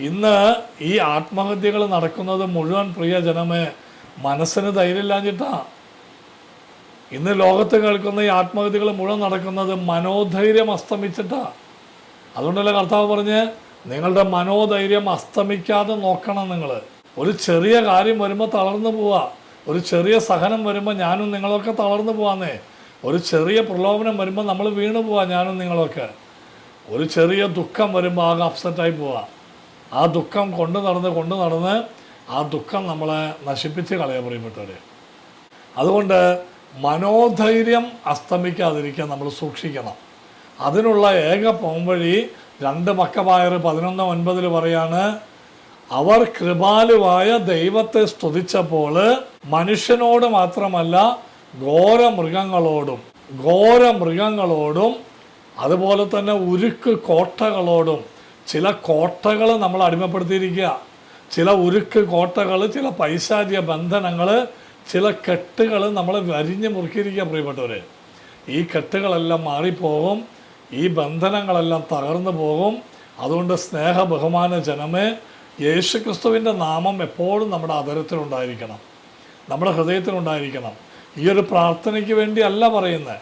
ഇന്ന് ഈ ആത്മഹത്യകൾ നടക്കുന്നത് മുഴുവൻ പ്രിയ ജനമേ മനസ്സിന് ധൈര്യമില്ലാഞ്ഞിട്ടാ. ഇന്ന് ലോകത്ത് കേൾക്കുന്ന ഈ ആത്മഹത്യകൾ മുഴുവൻ നടക്കുന്നത് മനോധൈര്യം അസ്തമിച്ചിട്ടാ. അതുകൊണ്ടല്ലേ കർത്താവ് പറഞ്ഞ് നിങ്ങളുടെ മനോധൈര്യം അസ്തമിക്കാതെ നോക്കണം നിങ്ങൾ ഒരു ചെറിയ കാര്യം വരുമ്പോൾ തളർന്നു പോവാ. ഒരു ചെറിയ സഹനം വരുമ്പോൾ ഞാനും നിങ്ങളൊക്കെ തളർന്നു പോവാന്നേ. ഒരു ചെറിയ പ്രലോഭനം വരുമ്പോൾ നമ്മൾ വീണു പോവാ ഞാനും നിങ്ങളൊക്കെ. ഒരു ചെറിയ ദുഃഖം വരുമ്പോൾ ആകെ അപ്സെറ്റായി പോവാ. ആ ദുഃഖം കൊണ്ടു നടന്ന് കൊണ്ടു നടന്ന് ആ ദുഃഖം നമ്മളെ നശിപ്പിച്ച് കളയാൻ പ്രിയപ്പെട്ടവരെ അതുകൊണ്ട് മനോധൈര്യം അസ്തമിക്കാതിരിക്കാൻ നമ്മൾ സൂക്ഷിക്കണം. അതിനുള്ള ഏക പോംവഴി രണ്ട് മക്കമായർ പതിനൊന്ന് ഒൻപതിൽ പറയാണ് അവർ കൃപാലുവായ ദൈവത്തെ സ്തുതിച്ചപ്പോൾ മനുഷ്യനോട് മാത്രമല്ല ഘോര മൃഗങ്ങളോടും ഘോര മൃഗങ്ങളോടും അതുപോലെ തന്നെ ഉരുക്ക് കോട്ടകളോടും ചില കോട്ടകൾ നമ്മൾ അടിമപ്പെടുത്തിയിരിക്കുക. ചില ഉരുക്ക് കോട്ടകൾ ചില പൈശാചിക ബന്ധനങ്ങൾ ചില കെട്ടുകൾ നമ്മൾ വരിഞ്ഞ് മുറുക്കിയിരിക്കുക പ്രിയപ്പെട്ടവരെ. ഈ കെട്ടുകളെല്ലാം മാറിപ്പോകും ഈ ബന്ധനങ്ങളെല്ലാം തകർന്നു പോകും. അതുകൊണ്ട് സ്നേഹ ബഹുമാന ജനമേ യേശുക്രിസ്തുവിന്റെ നാമം എപ്പോഴും നമ്മുടെ അതരത്തിലുണ്ടായിരിക്കണം നമ്മുടെ ഹൃദയത്തിലുണ്ടായിരിക്കണം. ഈ ഒരു പ്രാർത്ഥനയ്ക്ക് വേണ്ടി അല്ല പറയുന്നത്.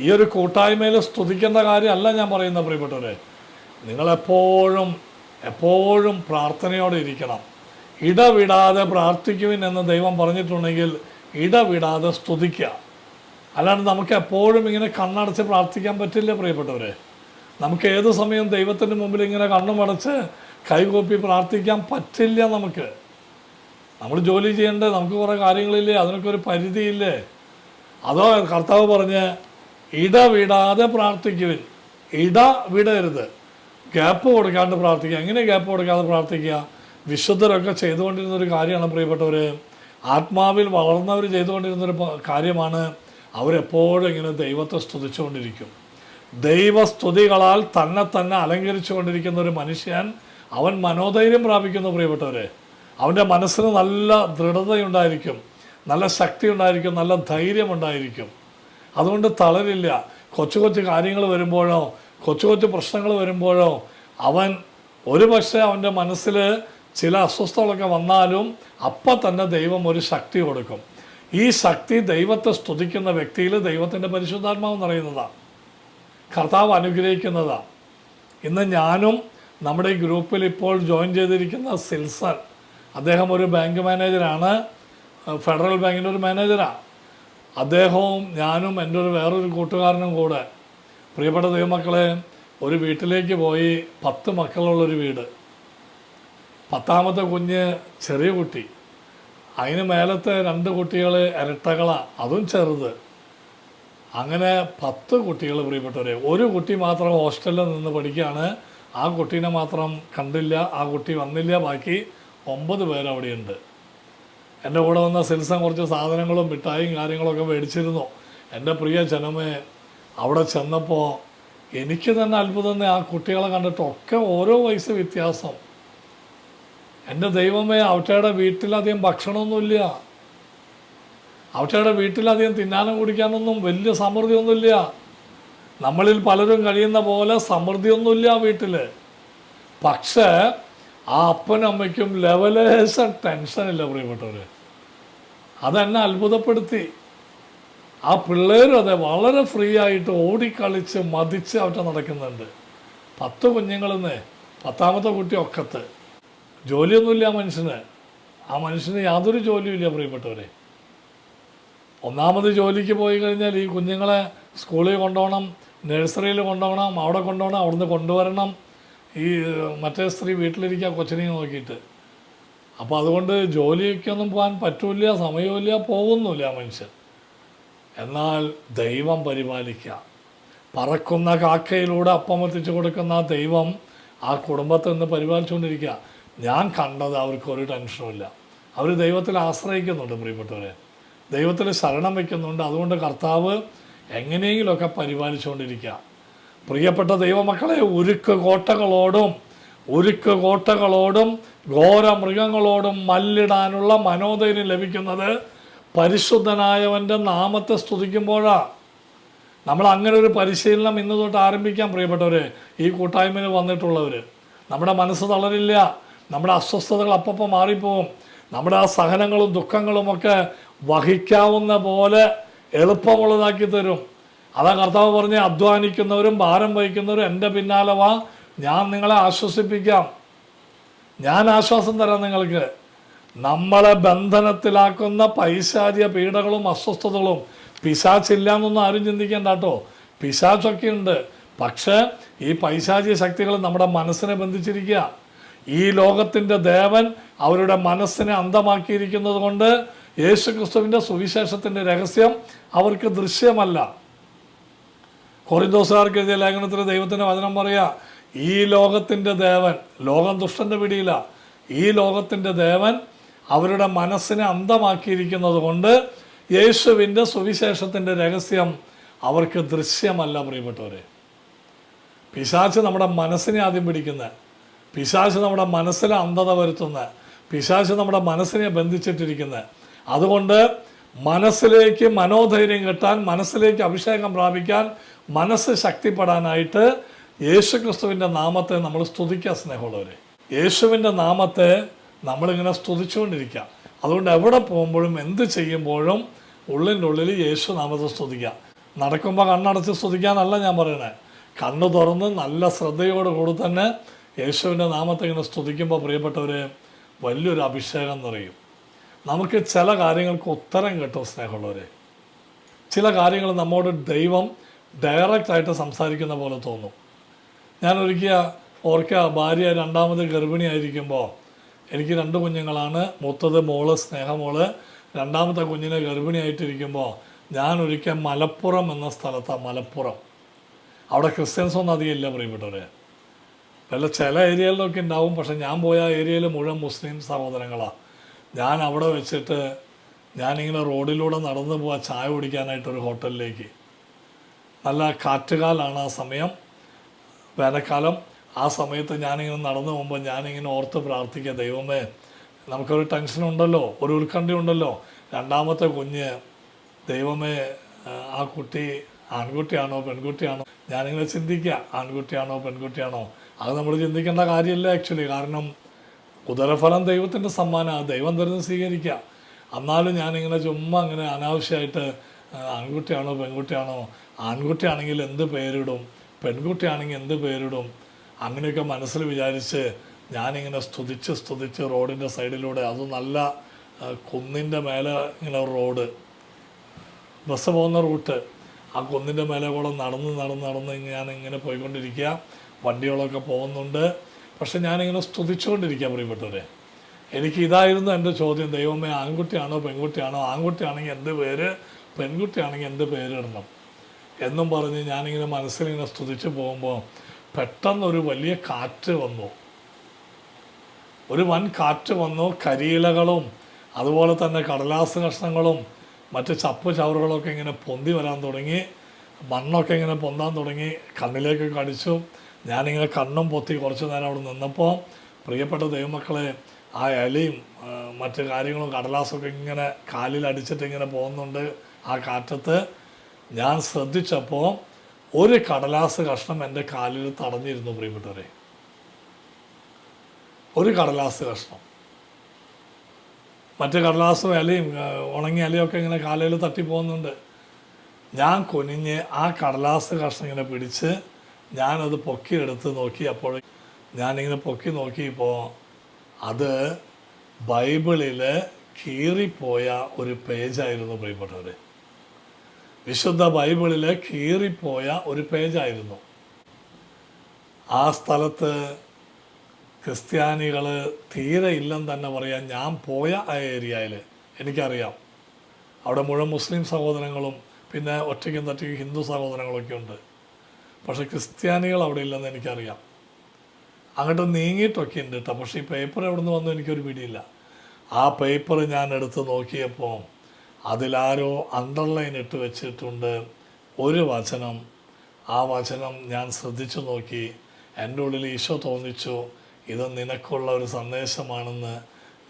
ഈ ഒരു കൂട്ടായ്മയിൽ സ്തുതിക്കേണ്ട കാര്യമല്ല ഞാൻ പറയുന്നത് പ്രിയപ്പെട്ടവരെ. നിങ്ങളെപ്പോഴും എപ്പോഴും പ്രാർത്ഥനയോടെ ഇരിക്കണം. ഇടവിടാതെ പ്രാർത്ഥിക്കുവിൻ എന്ന് ദൈവം പറഞ്ഞിട്ടുണ്ടെങ്കിൽ ഇടവിടാതെ സ്തുതിക്കുക. അല്ലാണ്ട് നമുക്ക് എപ്പോഴും ഇങ്ങനെ കണ്ണടച്ച് പ്രാർത്ഥിക്കാൻ പറ്റില്ല പ്രിയപ്പെട്ടവരെ? നമുക്ക് ഏത് സമയം ദൈവത്തിന്റെ മുമ്പിൽ ഇങ്ങനെ കണ്ണുമടച്ച് കൈകൂപ്പി പ്രാർത്ഥിക്കാൻ പറ്റില്ല നമുക്ക്. നമ്മൾ ജോലി ചെയ്യേണ്ടത് നമുക്ക് കുറേ കാര്യങ്ങളില്ലേ? അതിനൊക്കെ ഒരു പരിധിയില്ലേ? അതോ കർത്താവ് പറഞ്ഞ് ഇടവിടാതെ പ്രാർത്ഥിക്കുവിൻ. ഇട വിടരുത് ഗ്യാപ്പ് കൊടുക്കാണ്ട് പ്രാർത്ഥിക്കുക. എങ്ങനെ ഗ്യാപ്പ് കൊടുക്കാതെ പ്രാർത്ഥിക്കുക? വിശുദ്ധരൊക്കെ ചെയ്തുകൊണ്ടിരുന്ന ഒരു കാര്യമാണ് പ്രിയപ്പെട്ടവർ ആത്മാവിൽ വളർന്നവർ ചെയ്തുകൊണ്ടിരുന്നൊരു കാര്യമാണ് അവരെപ്പോഴും ഇങ്ങനെ ദൈവത്തെ സ്തുതിച്ചുകൊണ്ടിരിക്കും. ദൈവസ്തുതികളാൽ തന്നെ തന്നെ അലങ്കരിച്ചു കൊണ്ടിരിക്കുന്ന ഒരു മനുഷ്യൻ അവൻ മനോധൈര്യം പ്രാപിക്കുന്നു പ്രിയപ്പെട്ടവരെ. അവന്റെ മനസ്സിന് നല്ല ദൃഢതയുണ്ടായിരിക്കും നല്ല ശക്തി ഉണ്ടായിരിക്കും നല്ല ധൈര്യം ഉണ്ടായിരിക്കും അതുകൊണ്ട് തളരില്ല. കൊച്ചു കൊച്ചു കാര്യങ്ങൾ വരുമ്പോഴോ കൊച്ചു കൊച്ചു പ്രശ്നങ്ങൾ വരുമ്പോഴോ അവൻ ഒരു പക്ഷേ അവന്റെ മനസ്സിൽ ചില അസ്വസ്ഥതകളൊക്കെ വന്നാലും അപ്പം തന്നെ ദൈവം ഒരു ശക്തി കൊടുക്കും. ഈ ശക്തി ദൈവത്തെ സ്തുതിക്കുന്ന വ്യക്തിയിൽ ദൈവത്തിന്റെ പരിശുദ്ധാത്മാവ് നിറയുന്നതാണ് കർത്താവ് അനുഗ്രഹിക്കുന്നതാണ് ഇന്ന് ഞാനും നമ്മുടെ ഈ ഗ്രൂപ്പിൽ ഇപ്പോൾ ജോയിൻ ചെയ്തിരിക്കുന്ന സിൽസൺ അദ്ദേഹം ഒരു ബാങ്ക് മാനേജരാണ്. ഫെഡറൽ ബാങ്കിന്റെ ഒരു മാനേജറാണ് അദ്ദേഹവും ഞാനും എന്റെ ഒരു വേറൊരു കൂട്ടുകാരനും കൂടെ പ്രിയപ്പെട്ട ദൈവമക്കളെ ഒരു വീട്ടിലേക്ക് പോയി പത്ത് മക്കളുള്ളൊരു വീട്. പത്താമത്തെ കുഞ്ഞ് ചെറിയ കുട്ടി. അതിന് മേലത്തെ രണ്ട് കുട്ടികൾ ഇരട്ടകളാണ് അതും ചെറുത്. അങ്ങനെ പത്ത് കുട്ടികൾ പ്രിയപ്പെട്ടവരെ ഒരു കുട്ടി മാത്രം ഹോസ്റ്റലിൽ നിന്ന് പഠിക്കുകയാണ്. ആ കുട്ടീനെ മാത്രം കണ്ടില്ല ആ കുട്ടി വന്നില്ല. ബാക്കി ഒമ്പത് പേരവിടെയുണ്ട് എന്റെ കൂടെ വന്ന സെൽസം കുറച്ച് സാധനങ്ങളും മിഠായും കാര്യങ്ങളൊക്കെ മേടിച്ചിരുന്നു. എന്റെ പ്രിയ ജനമേ അവിടെ ചെന്നപ്പോൾ എനിക്ക് തന്നെ അത്ഭുതം ആ കുട്ടികളെ കണ്ടിട്ടൊക്കെ ഓരോ വയസ്സ് വ്യത്യാസം. എന്റെ ദൈവമേ അവറ്റയുടെ വീട്ടിലധികം ഭക്ഷണമൊന്നുമില്ല അവറ്റയുടെ വീട്ടിലധികം തിന്നാനും കുടിക്കാനൊന്നും വലിയ സമൃദ്ധിയൊന്നുമില്ല നമ്മളിൽ പലരും കഴിയുന്ന പോലെ സമൃദ്ധിയൊന്നുമില്ല വീട്ടിൽ പക്ഷേ ആ അപ്പനും അമ്മയ്ക്കും ലെവലേശ ടെൻഷനില്ല പ്രിയപ്പെട്ടവർ അതെന്നെ അത്ഭുതപ്പെടുത്തി. ആ പിള്ളേരും അതെ വളരെ ഫ്രീ ആയിട്ട് ഓടിക്കളിച്ച് മതിച്ച് അവറ്റ നടക്കുന്നുണ്ട്. പത്ത് കുഞ്ഞുങ്ങളെന്ന് പത്താമത്തെ കുട്ടി ഒക്കത്ത്. ജോലിയൊന്നുമില്ല ആ മനുഷ്യന്. ആ മനുഷ്യന് യാതൊരു ജോലിയും പ്രിയപ്പെട്ടവരെ. ഒന്നാമത് ജോലിക്ക് പോയി കഴിഞ്ഞാൽ ഈ കുഞ്ഞുങ്ങളെ സ്കൂളിൽ കൊണ്ടുപോകണം നഴ്സറിയിൽ കൊണ്ടുപോകണം അവിടെ കൊണ്ടുപോകണം അവിടുന്ന് കൊണ്ടുവരണം. ഈ മറ്റേ സ്ത്രീ വീട്ടിലിരിക്കുക കൊച്ചിനെ നോക്കിയിട്ട്. അപ്പോൾ അതുകൊണ്ട് ജോലിക്കൊന്നും പോകാൻ പറ്റില്ല സമയമില്ല പോകുന്നുമില്ല മനുഷ്യൻ. എന്നാൽ ദൈവം പരിപാലിക്കുക. പറക്കുന്ന കാക്കയിലൂടെ അപ്പം എത്തിച്ചു കൊടുക്കുന്ന ദൈവം ആ കുടുംബത്തെ നിന്ന് പരിപാലിച്ചുകൊണ്ടിരിക്കുക. ഞാൻ കണ്ടത് അവർക്ക് ഒരു ടെൻഷനുമില്ല അവർ ദൈവത്തിൽ ആശ്രയിക്കുന്നുണ്ട് പ്രിയപ്പെട്ടവരെ. ദൈവത്തിൽ ശരണം വയ്ക്കുന്നുണ്ട് അതുകൊണ്ട് കർത്താവ് എങ്ങനെയെങ്കിലുമൊക്കെ പരിപാലിച്ചുകൊണ്ടിരിക്കുക. പ്രിയപ്പെട്ട ദൈവമക്കളെ ഉരുക്ക് കോട്ടകളോടും ഉരുക്ക് കോട്ടകളോടും ഘോര മൃഗങ്ങളോടും മല്ലിടാനുള്ള മനോധൈര്യം ലഭിക്കുന്നത് പരിശുദ്ധനായവന്റെ നാമത്തെ സ്തുതിക്കുമ്പോഴാണ് നമ്മൾ അങ്ങനെ ഒരു പരിശീലനം ഇന്ന് തൊട്ട് ആരംഭിക്കാൻ പ്രിയപ്പെട്ടവർ ഈ കൂട്ടായ്മയിൽ വന്നിട്ടുള്ളവർ നമ്മുടെ മനസ്സ് തളരില്ല. നമ്മുടെ അസ്വസ്ഥതകൾ അപ്പപ്പം മാറിപ്പോവും. നമ്മുടെ ആ സഹനങ്ങളും ദുഃഖങ്ങളും ഒക്കെ വഹിക്കാവുന്ന പോലെ എളുപ്പമുള്ളതാക്കി തരും. അതാ കർത്താവ് പറഞ്ഞ് അധ്വാനിക്കുന്നവരും ഭാരം വഹിക്കുന്നവരും എന്റെ പിന്നാലെ വാ. ഞാൻ നിങ്ങളെ ആശ്വസിപ്പിക്കാം. ഞാൻ ആശ്വാസം തരാം നിങ്ങൾക്ക്. നമ്മളെ ബന്ധനത്തിലാക്കുന്ന പൈശാചിക പീഡകളും അസ്വസ്ഥതകളും പിശാച്ചില്ല എന്നൊന്നും ആരും ചിന്തിക്കേണ്ട കേട്ടോ. പിശാച്ചൊക്കെ ഉണ്ട് പക്ഷേ ഈ പൈശാചിക ശക്തികൾ നമ്മുടെ മനസ്സിനെ ബന്ധിച്ചിരിക്കുക. ഈ ലോകത്തിന്റെ ദേവൻ അവരുടെ മനസ്സിനെ അന്ധമാക്കിയിരിക്കുന്നത് കൊണ്ട് യേശു ക്രിസ്തുവിന്റെ സുവിശേഷത്തിന്റെ രഹസ്യം അവർക്ക് ദൃശ്യമല്ല. കൊറിന്തോസുകാർക്ക് എഴുതിയ ലേഖനത്തിൽ ദൈവത്തിന്റെ വചനം പറയുക ഈ ലോകത്തിന്റെ ദേവൻ ലോകം ദുഷ്ടന്റെ പിടിയിലാണ് ഈ ലോകത്തിന്റെ ദേവൻ അവരുടെ മനസ്സിനെ അന്തമാക്കിയിരിക്കുന്നത് കൊണ്ട് യേശുവിന്റെ സുവിശേഷത്തിന്റെ രഹസ്യം അവർക്ക് ദൃശ്യമല്ല പ്രിയപ്പെട്ടവരെ. പിശാച്ച് നമ്മുടെ മനസ്സിനെ ആദ്യം പിടിക്കുന്ന. പിശാച്ച് നമ്മുടെ മനസ്സിലെ അന്ധത വരുത്തുന്ന. പിശാച്ച് നമ്മുടെ മനസ്സിനെ ബന്ധിച്ചിട്ടിരിക്കുന്നത് അതുകൊണ്ട് മനസ്സിലേക്ക് മനോധൈര്യം കിട്ടാൻ മനസ്സിലേക്ക് അഭിഷേകം പ്രാപിക്കാൻ മനസ്സ് ശക്തിപ്പെടാനായിട്ട് യേശുക്രിസ്തുവിന്റെ നാമത്തെ നമ്മൾ സ്തുതിക്കുക സ്നേഹമുള്ളവരെ. യേശുവിന്റെ നാമത്തെ നമ്മളിങ്ങനെ സ്തുതിച്ചുകൊണ്ടിരിക്കുക. അതുകൊണ്ട് എവിടെ പോകുമ്പോഴും എന്ത് ചെയ്യുമ്പോഴും ഉള്ളിന്റെ ഉള്ളിൽ യേശു നാമത്തെ സ്തുതിക്കുക. നടക്കുമ്പോൾ കണ്ണടച്ച് സ്തുതിക്കാന്നല്ല ഞാൻ പറയണേ. കണ്ണു തുറന്ന് നല്ല ശ്രദ്ധയോടുകൂടി തന്നെ യേശുവിന്റെ നാമത്തെ ഇങ്ങനെ സ്തുതിക്കുമ്പോൾ പ്രിയപ്പെട്ടവർ വലിയൊരു അഭിഷേകം നിറയും. നമുക്ക് ചില കാര്യങ്ങൾക്ക് ഉത്തരം കിട്ടും സ്നേഹമുള്ളവരെ. ചില കാര്യങ്ങൾ നമ്മോട് ദൈവം ഡയറക്റ്റ് ആയിട്ട് സംസാരിക്കുന്ന പോലെ തോന്നും. ഞാൻ ഒരിക്കൽ ഓർക്കുക ഭാര്യ രണ്ടാമത് ഗർഭിണിയായിരിക്കുമ്പോൾ എനിക്ക് രണ്ട് കുഞ്ഞുങ്ങളാണ്. മൂത്തത് മോൾ സ്നേഹമോൾ. രണ്ടാമത്തെ കുഞ്ഞിനെ ഗർഭിണിയായിട്ടിരിക്കുമ്പോൾ ഞാൻ ഒരിക്കൽ മലപ്പുറം എന്ന സ്ഥലത്താണ് മലപ്പുറം. അവിടെ ക്രിസ്ത്യൻസ് ഒന്നും അധികം ഇല്ല പ്രിയപ്പെട്ടവരെ. വല്ല ചില ഏരിയകളിലൊക്കെ ഉണ്ടാവും പക്ഷെ ഞാൻ പോയ ഏരിയയിൽ മുഴുവൻ മുസ്ലിം സഹോദരങ്ങളാണ് ഞാൻ അവിടെ വെച്ചിട്ട് ഞാനിങ്ങനെ റോഡിലൂടെ നടന്നു പോവാ ചായ കുടിക്കാനായിട്ടൊരു ഹോട്ടലിലേക്ക്. നല്ല കാറ്റുകാലാണ് ആ സമയം. വേനൽക്കാലം ആ സമയത്ത് ഞാനിങ്ങനെ നടന്നു പോകുമ്പോൾ ഞാനിങ്ങനെ ഓർത്ത് പ്രാർത്ഥിക്കുക ദൈവമേ നമുക്കൊരു ടെൻഷൻ ഉണ്ടല്ലോ ഒരു ഉത്കണ്ഠ ഉണ്ടല്ലോ. രണ്ടാമത്തെ കുഞ്ഞ് ദൈവമേ ആ, കുട്ടി ആൺകുട്ടിയാണോ പെൺകുട്ടിയാണോ? ഞാനിങ്ങനെ ചിന്തിക്കുക ആൺകുട്ടിയാണോ പെൺകുട്ടിയാണോ? അത് നമ്മൾ ചിന്തിക്കേണ്ട കാര്യമില്ല ആക്ച്വലി. കാരണം ഉദരഫലം ദൈവത്തിന്റെ സമ്മാനമാണ് ദൈവം തരുന്നത് സ്വീകരിക്കുക. എന്നാലും ഞാനിങ്ങനെ ചുമ്മാ അങ്ങനെ അനാവശ്യമായിട്ട് ആൺകുട്ടിയാണോ പെൺകുട്ടിയാണോ? ആൺകുട്ടിയാണെങ്കിൽ എന്ത് പേരിടും പെൺകുട്ടിയാണെങ്കിൽ എന്ത് പേരിടും? അങ്ങനെയൊക്കെ മനസ്സിൽ വിചാരിച്ച് ഞാനിങ്ങനെ സ്തുതിച്ച് സ്തുതിച്ച് റോഡിന്റെ സൈഡിലൂടെ അത് നല്ല കുന്നിന്റെ മേലെ ഇങ്ങനെ റോഡ്. ബസ് പോകുന്ന റൂട്ട്. ആ കുന്നിന്റെ മേലെ കൂടെ നടന്ന് നടന്ന് നടന്ന് ഞാനിങ്ങനെ പോയിക്കൊണ്ടിരിക്കുക. വണ്ടികളൊക്കെ പോകുന്നുണ്ട്. പക്ഷെ ഞാനിങ്ങനെ സ്തുതിച്ചുകൊണ്ടിരിക്കുക പ്രിയപ്പെട്ടവരെ. എനിക്ക് ഇതായിരുന്നു എന്റെ ചോദ്യം. ദൈവമേ ആൺകുട്ടിയാണോ പെൺകുട്ടിയാണോ? ആൺകുട്ടിയാണെങ്കിൽ എന്ത് പേര്? പെൺകുട്ടിയാണെങ്കിൽ എന്ത് പേരിടണം? എന്നും പറഞ്ഞ് ഞാനിങ്ങനെ മനസ്സിലിങ്ങനെ സ്തുതിച്ച് പോകുമ്പോൾ പെട്ടെന്നൊരു വലിയ കാറ്റ് വന്നു. ഒരു വൻ കാറ്റ് വന്നു കരിയിലകളും അതുപോലെ തന്നെ കടലാസ് കഷ്ണങ്ങളും മറ്റ് ചപ്പ് ചവറുകളൊക്കെ ഇങ്ങനെ പൊന്തി വരാൻ തുടങ്ങി. മണ്ണൊക്കെ ഇങ്ങനെ പൊന്താൻ തുടങ്ങി. കണ്ണിലേക്ക് കടിച്ചു. ഞാനിങ്ങനെ കണ്ണും പൊത്തി കുറച്ച് നേരം അവിടെ നിന്നപ്പോൾ പ്രിയപ്പെട്ട ദൈവമക്കളെ ആ ഇലയും മറ്റു കാര്യങ്ങളും കടലാസൊക്കെ ഇങ്ങനെ കാലിൽ അടിച്ചിട്ട് ഇങ്ങനെ പോകുന്നുണ്ട് ആ കാറ്റത്ത്. ഞാൻ ശ്രദ്ധിച്ചപ്പോൾ ഒരു കടലാസ് കഷ്ണം എന്റെ കാലിൽ തടഞ്ഞിരുന്നു പ്രിയപ്പെട്ടവരെ. ഒരു കടലാസ് കഷ്ണം. മറ്റ് കടലാസും ഇലയും ഉണങ്ങിയ ഇലയൊക്കെ ഇങ്ങനെ കാലയിൽ തട്ടി പോകുന്നുണ്ട് ഞാൻ കുനിഞ്ഞ് ആ കടലാസ് കഷ്ണം ഇങ്ങനെ പിടിച്ച് ഞാനത് പൊക്കിയെടുത്ത് നോക്കി അപ്പോൾ ഞാനിങ്ങനെ പൊക്കി നോക്കിയപ്പോൾ അത് ബൈബിളിൽ കീറിപ്പോയ ഒരു പേജായിരുന്നു പ്രിയപ്പെട്ടവർ വിശുദ്ധ ബൈബിളിൽ കീറിപ്പോയ ഒരു പേജായിരുന്നു. ആ സ്ഥലത്ത് ക്രിസ്ത്യാനികൾ തീരെ ഇല്ലെന്ന് തന്നെ പറയാം ഞാൻ പോയ ആ ഏരിയയിൽ എനിക്കറിയാം. അവിടെ മുഴുവൻ മുസ്ലിം സഹോദരങ്ങളും പിന്നെ ഒറ്റയ്ക്കും തട്ടിക്കും ഹിന്ദു സഹോദരങ്ങളൊക്കെ ഉണ്ട്. പക്ഷേ ക്രിസ്ത്യാനികൾ അവിടെ ഇല്ലെന്ന് എനിക്കറിയാം. അങ്ങോട്ട് നീങ്ങിയിട്ടൊക്കെ ഉണ്ട് കേട്ടോ പക്ഷേ ഈ പേപ്പർ എവിടെ നിന്ന് വന്നു എനിക്കൊരു പിടിയില്ല. ആ പേപ്പർ ഞാൻ എടുത്ത് നോക്കിയപ്പോൾ അതിലാരോ അണ്ടർലൈൻ ഇട്ട് വെച്ചിട്ടുണ്ട് ഒരു വചനം. ആ വചനം ഞാൻ ശ്രദ്ധിച്ചു നോക്കി. എന്റെ ഉള്ളിൽ ഈശോ തോന്നിച്ചു ഇത് നിനക്കുള്ള ഒരു സന്ദേശമാണെന്ന്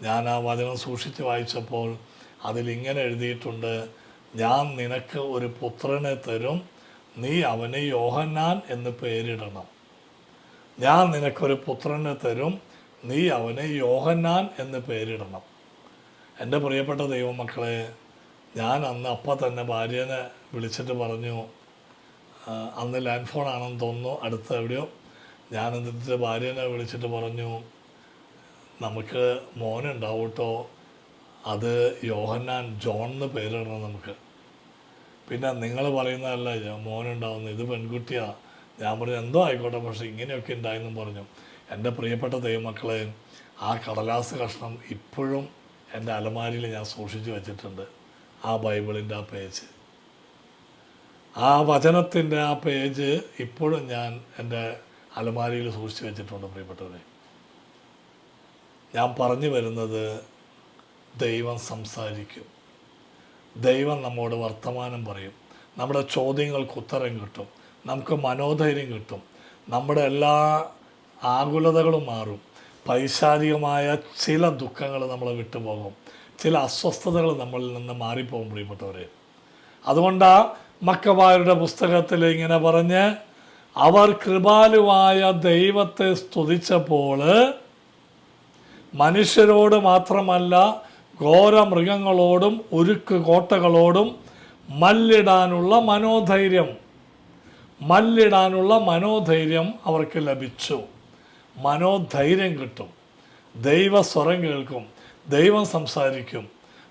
ഞാൻ ആ വചനം സൂക്ഷിച്ച് വായിച്ചപ്പോൾ അതിലിങ്ങനെ എഴുതിയിട്ടുണ്ട് ഞാൻ നിനക്ക് ഒരു പുത്രനെ തരും നീ അവനെ യോഹന്നാൻ എന്ന് പേരിടണം. ഞാൻ നിനക്കൊരു പുത്രനെ തരും നീ അവനെ യോഹന്നാൻ എന്ന് പേരിടണം. എന്റെ പ്രിയപ്പെട്ട ദൈവമക്കളെ ഞാൻ അന്ന് അപ്പം തന്നെ ഭാര്യനെ വിളിച്ചിട്ട് പറഞ്ഞു അന്ന് ലാൻഡ് ഫോൺ ആണെന്ന് തോന്നുന്നു അടുത്ത് എവിടെയോ. ഞാൻ എന്നിട്ട് ഭാര്യനെ വിളിച്ചിട്ട് പറഞ്ഞു നമുക്ക് മോനുണ്ടാവും കേട്ടോ അത് യോഹന്നാൻ ജോൺ എന്ന് പേരിടണം നമുക്ക്. പിന്നെ നിങ്ങൾ പറയുന്നതല്ല മോനുണ്ടാവുന്നു ഇത് പെൺകുട്ടിയാണ് ഞാൻ പറഞ്ഞു എന്തോ ആയിക്കോട്ടെ പക്ഷേ ഇങ്ങനെയൊക്കെ ഉണ്ടായെന്നും പറഞ്ഞു. എന്റെ പ്രിയപ്പെട്ട ദൈവമക്കളെ ആ കടലാസ് കഷ്ണം ഇപ്പോഴും എന്റെ അലമാരിയിൽ ഞാൻ സൂക്ഷിച്ചു വെച്ചിട്ടുണ്ട്. ആ ബൈബിളിന്റെ ആ പേജ്. ആ വചനത്തിന്റെ ആ പേജ് ഇപ്പോഴും ഞാൻ എന്റെ അലമാരിയിൽ സൂക്ഷിച്ചു വെച്ചിട്ടുണ്ട് പ്രിയപ്പെട്ടവരെ. ഞാൻ പറഞ്ഞു വരുന്നത് ദൈവം സംസാരിക്കും. ദൈവം നമ്മോട് വർത്തമാനം പറയും. നമ്മുടെ ചോദ്യങ്ങൾക്ക് ഉത്തരം കിട്ടും. നമുക്ക് മനോധൈര്യം കിട്ടും. നമ്മുടെ എല്ലാ ആകുലതകളും മാറും. പൈശാചികമായ ചില ദുഃഖങ്ങൾ നമ്മളെ വിട്ടുപോകും. ചില അസ്വസ്ഥതകൾ നമ്മളിൽ നിന്ന് മാറിപ്പോകും പ്രിയപ്പെട്ടവരെ. അതുകൊണ്ടാണ് മക്കവാരുടെ പുസ്തകത്തിൽ ഇങ്ങനെ പറഞ്ഞ് അവർ കൃപാലുവായ ദൈവത്തെ സ്തുതിച്ചപ്പോൾ മനുഷ്യരോട് മാത്രമല്ല ഘോര മൃഗങ്ങളോടും ഉരുക്ക് കോട്ടകളോടും മല്ലിടാനുള്ള മനോധൈര്യം മല്ലിടാനുള്ള മനോധൈര്യം അവർക്ക് ലഭിച്ചു. മനോധൈര്യം കിട്ടും. ദൈവ സ്വരം കേൾക്കും. ദൈവം സംസാരിക്കും.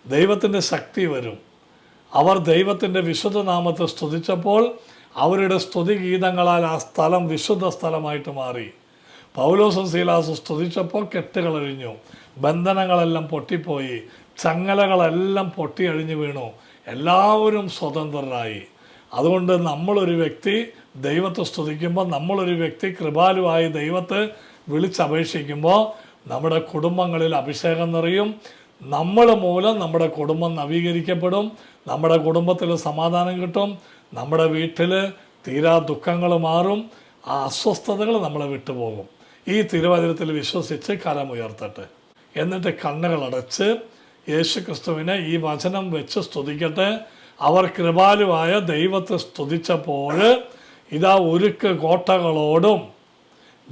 ദൈവത്തിന്റെ ശക്തി വരും. അവർ ദൈവത്തിന്റെ വിശുദ്ധ നാമത്തെ സ്തുതിച്ചപ്പോൾ അവരുടെ സ്തുതി ഗീതങ്ങളാൽ ആ സ്ഥലം വിശുദ്ധ സ്ഥലമായിട്ട് മാറി. പൗലോസും സീലാസും സ്തുതിച്ചപ്പോൾ കെട്ടുകളഴിഞ്ഞു ബന്ധനങ്ങളെല്ലാം പൊട്ടിപ്പോയി. ചങ്ങലകളെല്ലാം പൊട്ടി അഴിഞ്ഞു വീണു. എല്ലാവരും സ്വതന്ത്രരായി. അതുകൊണ്ട് നമ്മളൊരു വ്യക്തി ദൈവത്തെ സ്തുതിക്കുമ്പോൾ നമ്മളൊരു വ്യക്തി കൃപാലുവായി ദൈവത്തെ വിളിച്ചപേക്ഷിക്കുമ്പോൾ നമ്മുടെ കുടുംബങ്ങളിൽ അഭിഷേകം നിറയും. നമ്മൾ മൂലം നമ്മുടെ കുടുംബം നവീകരിക്കപ്പെടും. നമ്മുടെ കുടുംബത്തിൽ സമാധാനം കിട്ടും. നമ്മുടെ വീട്ടിൽ തീരാ ദുഃഖങ്ങൾ മാറും. ആ അസ്വസ്ഥതകൾ നമ്മളെ വിട്ടുപോകും. ഈ തിരുവചനത്തിൽ വിശ്വസിച്ച് കരമുയർത്തട്ടെ എന്നിട്ട് കണ്ണുകൾ അടച്ച് യേശു ക്രിസ്തുവിനെ ഈ വചനം വെച്ച് സ്തുതിക്കട്ടെ. അവർ കൃപാലുവായ ദൈവത്തെ സ്തുതിച്ചപ്പോൾ ഇതാ ഉരുക്ക് കോട്ടകളോടും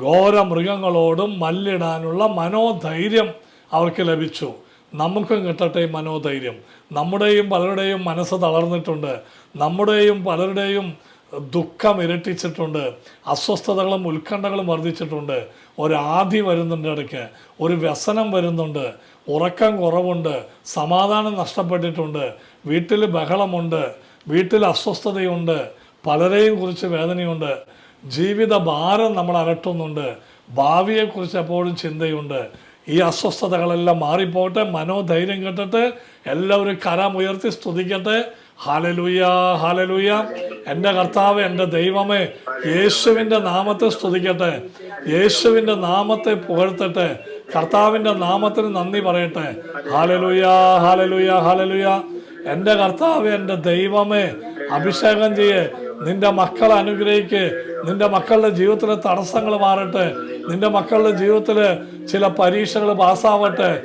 ഘോര മൃഗങ്ങളോടും മല്ലിടാനുള്ള മനോധൈര്യം അവർക്ക് ലഭിച്ചു. നമുക്കും കിട്ടട്ടെ മനോധൈര്യം. നമ്മുടെയും പലരുടെയും മനസ്സ് തളർന്നിട്ടുണ്ട്. നമ്മുടെയും പലരുടെയും ദുഃഖം ഇരട്ടിച്ചിട്ടുണ്ട്. അസ്വസ്ഥതകളും ഉത്കണ്ഠകളും വർദ്ധിച്ചിട്ടുണ്ട്. ഒരാധി വരുന്നുണ്ട് ഇടയ്ക്ക്. ഒരു വ്യസനം വരുന്നുണ്ട്. ഉറക്കം കുറവുണ്ട്. സമാധാനം നഷ്ടപ്പെട്ടിട്ടുണ്ട്. വീട്ടിൽ ബഹളമുണ്ട്. വീട്ടിൽ അസ്വസ്ഥതയുണ്ട്. പലരെയും കുറിച്ച് വേദനയുണ്ട്. ജീവിത ഭാരം നമ്മൾ അലട്ടുന്നുണ്ട്. ഭാവിയെക്കുറിച്ച് എപ്പോഴും ചിന്തയുണ്ട്. ഈ അസ്വസ്ഥതകളെല്ലാം മാറിപ്പോട്ടെ മനോധൈര്യം കെട്ടിട്ട് എല്ലാവരും കരമുയർത്തി സ്തുതിക്കട്ടെ. ഹാലലൂയ ഹാലലൂയ എന്റെ കർത്താവ് എന്റെ ദൈവമേ യേശുവിന്റെ നാമത്തെ സ്തുതിക്കട്ടെ. യേശുവിന്റെ നാമത്തെ പുകഴ്ത്തട്ടെ. കർത്താവിന്റെ നാമത്തിന് നന്ദി പറയട്ടെ. ഹാലലൂയ ഹാലലൂയ ഹാലലൂയ എന്റെ കർത്താവ് എന്റെ ദൈവമേ അഭിഷേകം ചെയ്യേ. നിന്റെ മക്കളെ അനുഗ്രഹിക്ക്. നിന്റെ മക്കളുടെ ജീവിതത്തിലെ തടസ്സങ്ങൾ മാറട്ടെ. നിന്റെ മക്കളുടെ ജീവിതത്തിൽ ചില പരീക്ഷകൾ പാസ്സാവട്ടെ.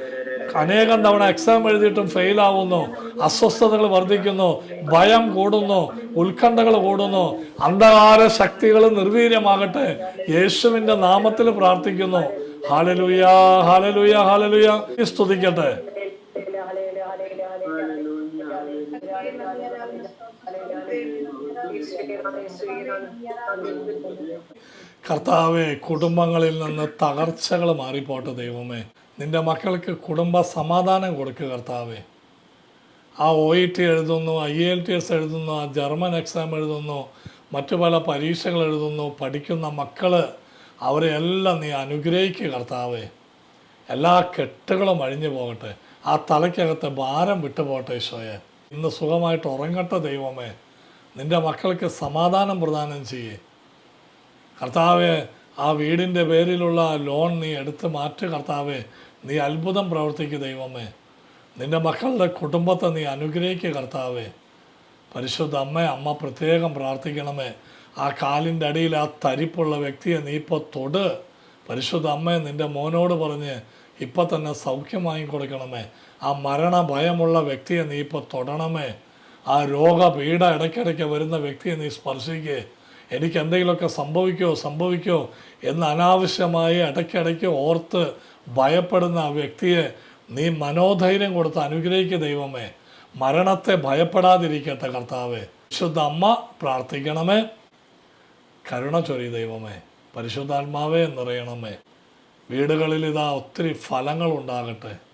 അനേകം തവണ എക്സാം എഴുതിയിട്ടും ഫെയിലാവുന്നു അസ്വസ്ഥതകൾ വർദ്ധിക്കുന്നു. ഭയം കൂടുന്നു. ഉത്കണ്ഠകൾ കൂടുന്നു. അന്ധകാര ശക്തികൾ നിർവീര്യമാകട്ടെ. യേശുവിന്റെ നാമത്തിൽ പ്രാർത്ഥിക്കുന്നു. ഹാലലുയ ഹാലലുയ ഹാലലുയ സ്തുതിക്കട്ടെ. കർത്താവെ കുടുംബങ്ങളിൽ നിന്ന് തകർച്ചകൾ മാറിപ്പോട്ടെ ദൈവമേ. നിന്റെ മക്കൾക്ക് കുടുംബ സമാധാനം കൊടുക്കുക കർത്താവേ. ആ ഒ ഇ ടി എഴുതുന്നു ഐ എൽ ടി എസ് എഴുതുന്നു ആ ജർമ്മൻ എക്സാം എഴുതുന്നു മറ്റു പല പരീക്ഷകൾ എഴുതുന്നു. പഠിക്കുന്ന മക്കൾ അവരെ എല്ലാം നീ അനുഗ്രഹിക്കുക കർത്താവേ. എല്ലാ കെട്ടുകളും അഴിഞ്ഞു പോകട്ടെ. ആ തലയ്ക്കകത്തെ ഭാരം വിട്ടുപോകട്ടെ ഈശോയെ. ഇന്ന് സുഖമായിട്ട് ഉറങ്ങട്ടെ ദൈവമേ. നിന്റെ മക്കൾക്ക് സമാധാനം പ്രദാനം ചെയ്യേ. കർത്താവെ ആ വീടിന്റെ പേരിലുള്ള ലോൺ നീ എടുത്ത് മാറ്റ് കർത്താവെ. നീ അത്ഭുതം പ്രവർത്തിക്കുക ദൈവമേ. നിന്റെ മക്കളുടെ കുടുംബത്തെ നീ അനുഗ്രഹിക്കുക കർത്താവെ. പരിശുദ്ധ അമ്മ അമ്മ പ്രത്യേകം പ്രാർത്ഥിക്കണമേ. ആ കാലിന്റെ അടിയിൽ ആ തരിപ്പുള്ള വ്യക്തിയെ നീ ഇപ്പോൾ തൊട്. പരിശുദ്ധ അമ്മയെ നിന്റെ മോനോട് പറഞ്ഞ് ഇപ്പം തന്നെ സൗഖ്യം വാങ്ങിക്കൊടുക്കണമേ. ആ മരണ ഭയമുള്ള വ്യക്തിയെ നീ ഇപ്പോൾ തൊടണമേ. ആ രോഗപീഠ ഇടയ്ക്കിടയ്ക്ക് വരുന്ന വ്യക്തിയെ നീ സ്പർശിക്കേ. എനിക്ക് എന്തെങ്കിലുമൊക്കെ സംഭവിക്കോ സംഭവിക്കോ എന്ന് അനാവശ്യമായി ഇടയ്ക്കിടയ്ക്ക് ഓർത്ത് ഭയപ്പെടുന്ന ആ വ്യക്തിയെ നീ മനോധൈര്യം കൊടുത്ത് അനുഗ്രഹിക്കുക ദൈവമേ. മരണത്തെ ഭയപ്പെടാതിരിക്കട്ടെ കർത്താവെ. വിശുദ്ധ അമ്മ പ്രാർത്ഥിക്കണമേ. കരുണ ചൊരി ദൈവമേ. പരിശുദ്ധാത്മാവേ നിറയണമേ. വീടുകളിൽ ഇതാ ഒത്തിരി ഫലങ്ങൾ ഉണ്ടാകട്ടെ.